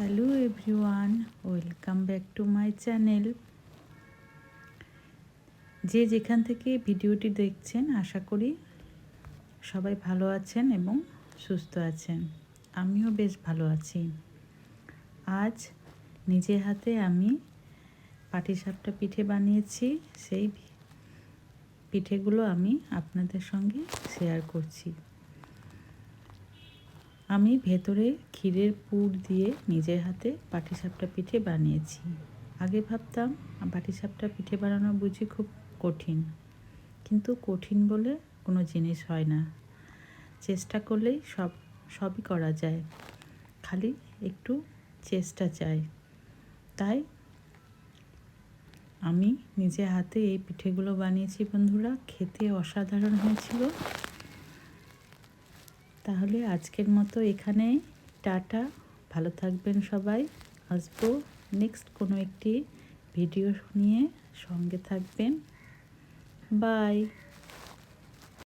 Hello everyone, welcome back to my channel. যে যেখান থেকে ভিডিওটি দেখছেন, আশা করি সবাই ভালো আছেন এবং সুস্থ আছেন। আমিও বেশ ভালো আছি। আজ নিজে হাতে আমি পাটিসাপটা পিঠে বানিয়েছি। সেই পিঠেগুলো আমি আপনাদের সঙ্গে শেয়ার করছি। আমি ভেতরে ক্ষীরের পুর দিয়ে নিজের হাতে পাটিসাপটা পিঠে বানিয়েছি। আগে ভাবতাম পাটিসাপটা পিঠে বানানো বুঝি খুব কঠিন। কিন্তু কঠিন বলে কোনো জিনিস হয় না। চেষ্টা করলেই সব, সবই করা যায়। খালি একটু চেষ্টা চাই। তাই আমি নিজে হাতে এই পিঠেগুলো বানিয়েছি বন্ধুরা। খেতে অসাধারণ হয়েছিল। তাহলে আজকের মতো এখানে। টাটা, ভালো থাকবেন সবাই। আসব নেক্সট কোনো একটি ভিডিও নিয়ে সঙ্গে থাকবেন। বাই